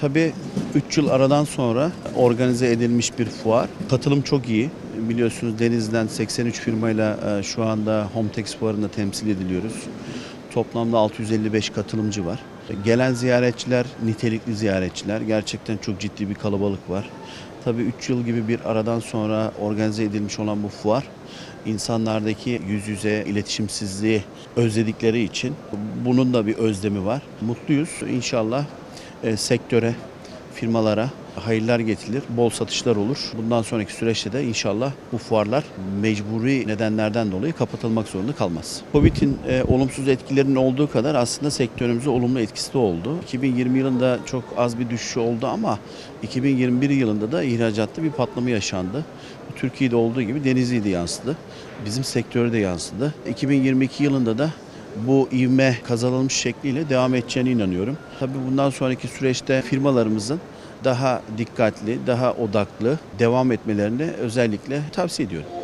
Tabii 3 yıl aradan sonra organize edilmiş bir fuar. Katılım çok iyi. Biliyorsunuz Deniz'den 83 firmayla e, şu anda Hometex fuarında temsil ediliyoruz. Toplamda 655 katılımcı var. Gelen ziyaretçiler nitelikli ziyaretçiler. Gerçekten çok ciddi bir kalabalık var. Tabii 3 yıl gibi bir aradan sonra organize edilmiş olan bu fuar insanlardaki yüz yüze iletişimsizliği özledikleri için bunun da bir özlemi var. Mutluyuz. İnşallah e, sektöre, firmalara hayırlar getirilir, bol satışlar olur. Bundan sonraki süreçte de inşallah bu fuarlar mecburi nedenlerden dolayı kapatılmak zorunda kalmaz. Covid'in e, olumsuz etkilerinin olduğu kadar aslında sektörümüze olumlu etkisi de oldu. 2020 yılında çok az bir düşüş oldu ama 2021 yılında da ihracatta bir patlama yaşandı. Türkiye'de olduğu gibi Denizli'ye de yansıdı. Bizim sektöre de yansıdı. 2022 yılında da bu ivme kazanılmış şekliyle devam edeceğine inanıyorum. Tabii bundan sonraki süreçte firmalarımızın daha dikkatli, daha odaklı devam etmelerini özellikle tavsiye ediyorum.